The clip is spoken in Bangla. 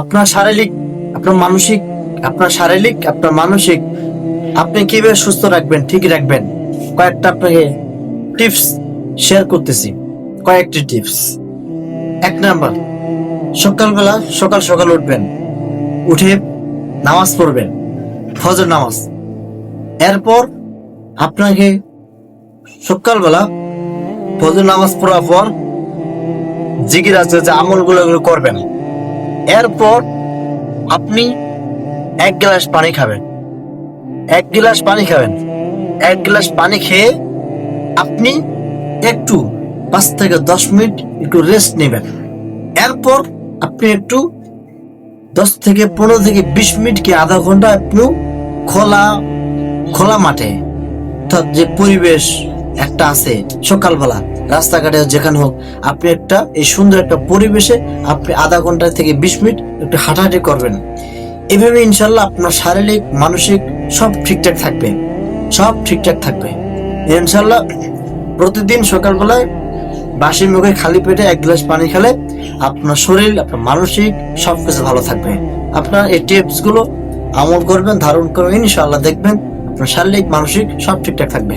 আপনার শারীরিক, আপনার মানসিক, আপনার শারীরিক, আপনার মানসিক। আপনি কীভাবে সুস্থ রাখবেন, ঠিক রাখবেন? কয়েকটা আপনাকে টিপস শেয়ার করতেছি। কয়েকটি টিপস এক নাম্বার, সকালবেলা সকাল সকাল উঠবেন। উঠে নামাজ পড়বেন, ফজর নামাজ। এরপর আপনাকে সকালবেলা ফজর নামাজ পড়ার পর জিকির আছে যে আমলগুলো করবেন। এরপর আপনি এক গ্লাস পানি খাবেন। এক গ্লাস পানি খাবেন। এক গ্লাস পানি খেয়ে আপনি একটু পাঁচ থেকে দশ মিনিট একটু রেস্ট নেবেন। এরপর আপনি একটু দশ থেকে পনেরো থেকে বিশ মিনিট কি আধা ঘণ্টা একটু খোলা খোলা মাঠে অর্থাৎ যে পরিবেশ একটা আছে সকালবেলা রাস্তাঘাটে যেখানে হোক, আপনি একটা এই সুন্দর একটা পরিবেশে আপনি আধা ঘণ্টা থেকে বিশ মিনিট একটু হাঁটাহাঁটি করবেন। এভাবে ইনশাল্লাহ আপনার শারীরিক, মানসিক সব ঠিকঠাক থাকবে। সব ঠিকঠাক থাকবে। ইনশাল্লাহ প্রতিদিন সকালবেলায় বাসি মুখে খালি পেটে এক গ্লাস পানি খেলে আপনার শরীর, আপনার মানসিক সবকিছু ভালো থাকবে। আপনার এই টিপসগুলো আমল করবেন, ধারণ করবেন, ইনশাল্লাহ দেখবেন আপনার শারীরিক, মানসিক সব ঠিকঠাক থাকবে।